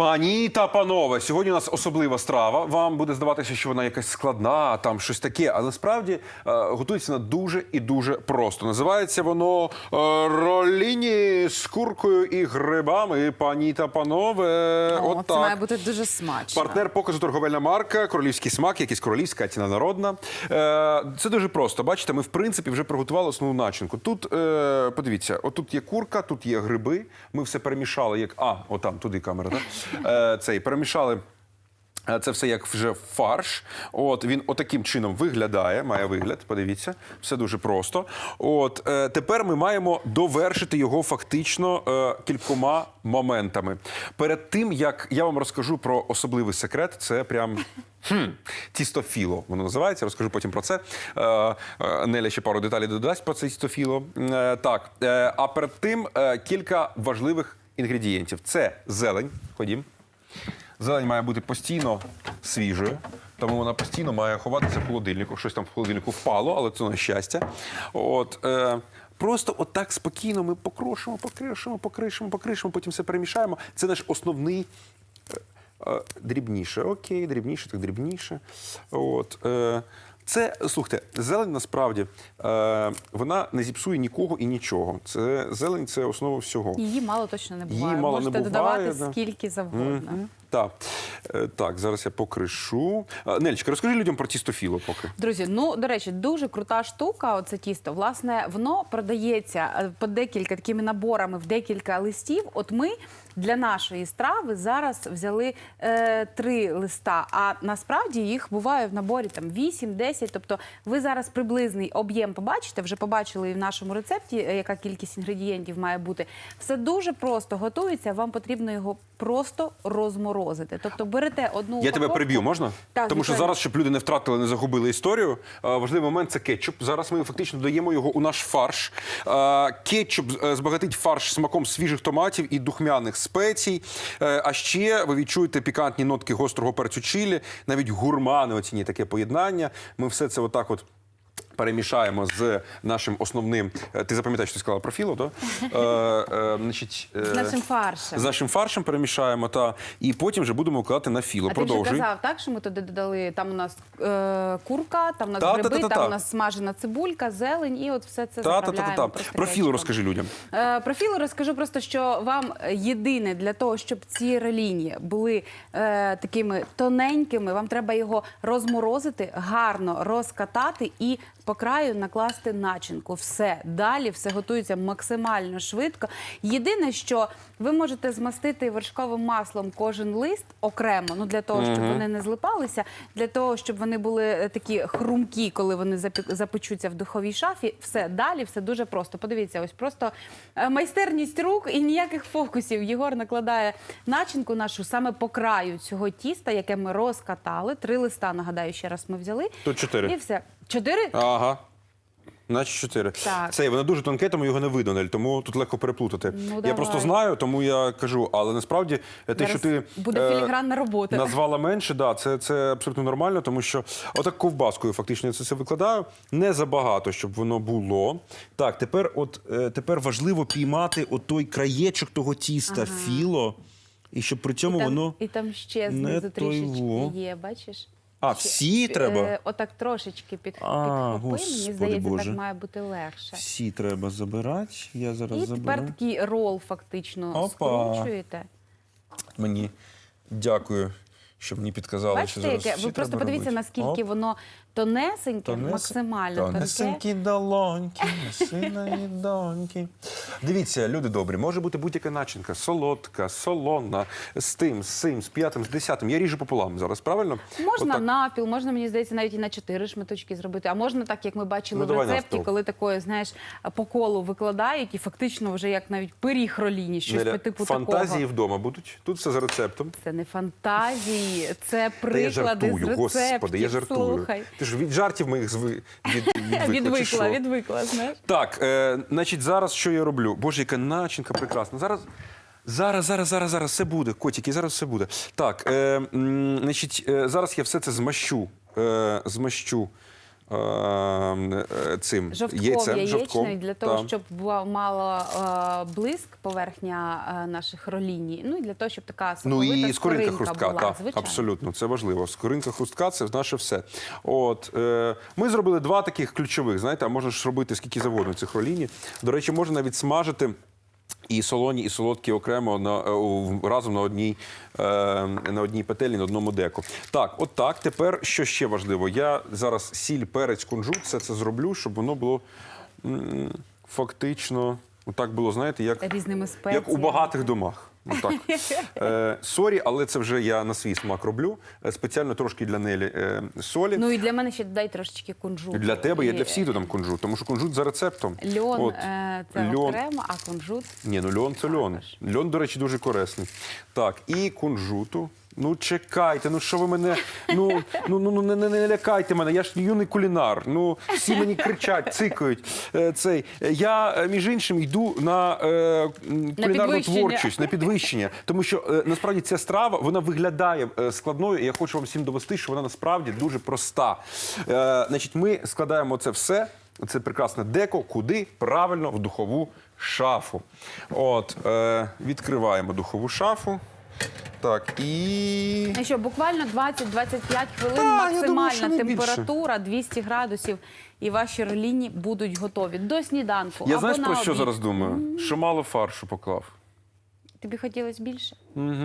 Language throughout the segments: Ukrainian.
Пані та панове, сьогодні у нас особлива страва. Вам буде здаватися, що вона якась складна, там щось таке, але насправді е, готується вона дуже і дуже просто. Називається воно е, роліні з куркою і грибами. Пані та панове, О, от це так. має бути дуже смачно. Партнер показу торговельна марка, королівський смак, якийсь королівська, ціна народна. Е, це дуже просто. Бачите, ми в принципі вже приготували основну начинку. Тут подивіться, отут є курка, тут є гриби. Ми все перемішали, як а, отам, туди камера, так? Е, цей перемішали. е, Це все як вже фарш. От він отаким чином виглядає, має вигляд. Подивіться, все дуже просто. От е, тепер ми маємо довершити його фактично е, кількома моментами. Перед тим як я вам розкажу про особливий секрет, це прям. Хм, тістофіло воно називається. Розкажу потім про це. Е, Неля ще пару деталей додасть про це тістофіло. Так, а перед тим кілька важливих інгредієнтів: це зелень. Ходім. Зелень має бути постійно свіжою, тому вона постійно має ховатися в холодильнику. Щось там в холодильнику впало, але це на щастя. От, е, просто отак спокійно ми покрошимо, покришимо, покришимо, покришимо, потім все перемішаємо. Це наш основний. е, е, Дрібніше, окей, дрібніше, так дрібніше. От, е, це, слухайте, зелень насправді е, вона не зіпсує нікого і нічого. Це зелень це основа всього. Її мало точно не Її буває. Можете не буває, додавати да. скільки завгодно. Так. Е, так, зараз я покришу. Е, Нелечка, розкажи людям про тістофіло поки. Друзі, ну до речі, дуже крута штука. Оце тісто. Власне, воно продається е, по декілька такими наборами в декілька листів. От ми для нашої страви зараз взяли е, три листа. А насправді їх буває в наборі там 8-10. Тобто, ви зараз приблизний об'єм побачите. Вже побачили і в нашому рецепті, е, яка кількість інгредієнтів має бути. Все дуже просто готується. Вам потрібно його просто розморозити. Тобто берете одну Я тебе переб'ю, можна? Так, Тому що зараз, щоб люди не втратили, не загубили історію. е, Важливий момент це кетчуп. Зараз ми фактично додаємо його у наш фарш. Е, Кетчуп е, збагатить фарш смаком свіжих томатів і духмяних спецій. А ще ви відчуєте пікантні нотки гострого перцю чилі, навіть гурмани оцінюють таке поєднання. Ми все це отак от. Перемішаємо з нашим основним. е, Ти запам'ятаєш, що ти сказала про філо, то? Е, е, значить, е, З нашим фаршем. З нашим фаршем перемішаємо, та, і потім вже будемо викладати на філо. А ти вже Продовжуй. казав, так, що ми туди додали, там у нас е, курка, там у нас Та, гриби, та, та, та, там та. у нас смажена цибулька, зелень, і от все це Та, та, та, заправляємо. та, та. просто Про філо кетчупом. розкажи людям. Е, Про філо розкажу просто, що вам єдине для того, щоб ці реліні були е, такими тоненькими, вам треба його розморозити, гарно розкатати і по краю накласти начинку. Все далі все готується максимально швидко. Єдине, що ви можете змастити вершковим маслом кожен лист окремо, ну для того, щоб вони не злипалися, для того, щоб вони були е, такі хрумкі, коли вони запі- запечуться в духовій шафі. Все далі, все дуже просто. Подивіться, ось просто е, майстерність рук і ніяких фокусів. Єгор накладає начинку нашу саме по краю цього тіста, яке ми розкатали. Три листа, нагадаю, ще раз ми взяли. Тут чотири. І все. Чотири? Ага. Значить, чотири. Так. Це воно дуже тонке, тому його не видно, Нель, тому тут легко переплутати. Ну, я давай. просто знаю, тому я кажу, але насправді те, Зараз що ти буде е, філігранна робота. назвала менше, да, це, це абсолютно нормально, тому що отак ковбаскою фактично я це все викладаю. Не забагато, щоб воно було. Так, тепер, от, е, тепер важливо піймати отой краєчок того тіста, філо, і щоб при цьому там, воно. і там ще знизу трішечки є, бачиш? А, всі треба? Е, отак трошечки під, А, підхопи. Господи Мені здається, Боже. так має бути легше. Всі треба забирати. Я зараз І заберу. тепер такий рол фактично Опа. скручуєте. Мені дякую, що мені підказали, що зараз яке? всі Ви просто треба подивіться, робити. наскільки Оп. воно тонесеньке, Тонесе- максимально тонке. Тонесенькі долоньки, синої доньки. Дивіться, люди добрі, може бути будь-яка начинка. Солодка, солона, з тим, з цим, з п'ятим, з десятим. Я ріжу пополам зараз, правильно? Можна Отак. навпіл, можна, мені здається, навіть і на чотири шматочки зробити. А можна так, як ми бачили Ну, в давай рецепті, коли такое, знаєш, по колу викладають і фактично вже як навіть пиріг роліні, щось Неля, по типу фантазії такого. вдома будуть. Тут все за рецептом. Це не фантазії, це приклади з рецептів. господи, я жартую. Слухай. Ти ж від жартів моїх зви... від... відвикла, Відвикла, відвикла, знаєш. Так, е, значить, зараз що я роблю? Боже, яка начинка прекрасна. Зараз. Зараз, зараз, зараз, зараз все буде. Котики, зараз все буде. Так, е, м, значить, е, зараз я все це змащу. Е, змащу цим Жовтком яйцем, яєчною жовтком. для того, Та. щоб була мала е, блиск поверхня е, наших роліній. Ну і для того, щоб така Ну і скоринка хрустка, була, звичайно. абсолютно, це важливо. Скоринка хрустка це наше все. От е, ми зробили два таких ключових. Знаєте, а можна ж робити скільки завгодно цих роліні. До речі, можна навіть смажити. І солоні, і солодкі окремо на е, разом на одній е, на одній петелі, на одному деку. Так, от так. Тепер що ще важливо? Я зараз сіль, перець, кунжут, все це зроблю, щоб воно було фактично, Так було, знаєте, як Різними як у багатих домах. Ну, так. Е, сорі, але це вже я на свій смак роблю. Е, Спеціально трошки для Нелі е, солі. Ну і для мене ще додай трошечки кунжуту. для тебе я І для всіх додам кунжут, тому що кунжут за рецептом. Льон От. е, це Льон. окремо, а кунжут Ні, ну льон це льон. Льон, до речі, дуже корисний. Так, і кунжуту. Ну чекайте, ну що ви мене? Ну ну ну, ну не, не, не лякайте мене. Я ж юний кулінар. Ну всі мені кричать, цикають. Е, цей я е, між іншим йду на е, кулінарну підвищення. творчість, на підвищення. Тому що е, насправді ця страва вона виглядає е, складною. І я хочу вам всім довести, що вона насправді дуже проста. Е, значить, ми складаємо це все. Це прекрасне деко, куди правильно в духову шафу. От е, відкриваємо духову шафу. Так, і Ну що, буквально 20-25 хвилин Та, я думаю, максимальна не більше. температура 200 градусів, і ваші роліні будуть готові до сніданку. я або знаєш на про що обід. зараз думаю? Що мало фаршу поклав. Тобі хотілося більше?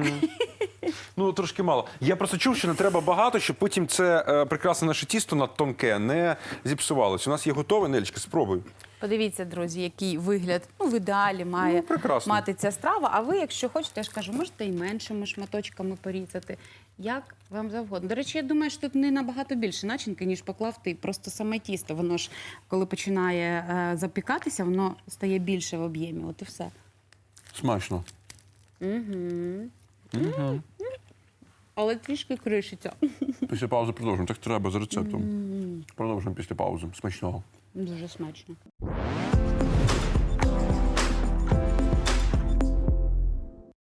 Ну, трошки мало. Я просто чув, що не треба багато, щоб потім це е, прекрасне наше тісто на тонке не зіпсувалось. У нас є готове, Нелічка, спробуй. Подивіться, друзі, який вигляд ну, в ідеалі має Ну, прекрасно. мати ця страва. А ви, якщо хочете, я ж кажу, можете і меншими шматочками порізати. Як вам завгодно. До речі, я думаю, що тут не набагато більше начинки, ніж поклав ти. Просто саме тісто, воно ж, коли починає е, запікатися, воно стає більше в об'ємі. От і все. Смачно. Але трішки кришиться. Після паузи продовжимо. Так треба за рецептом. Продовжимо після паузи. Смачного. Дуже смачно.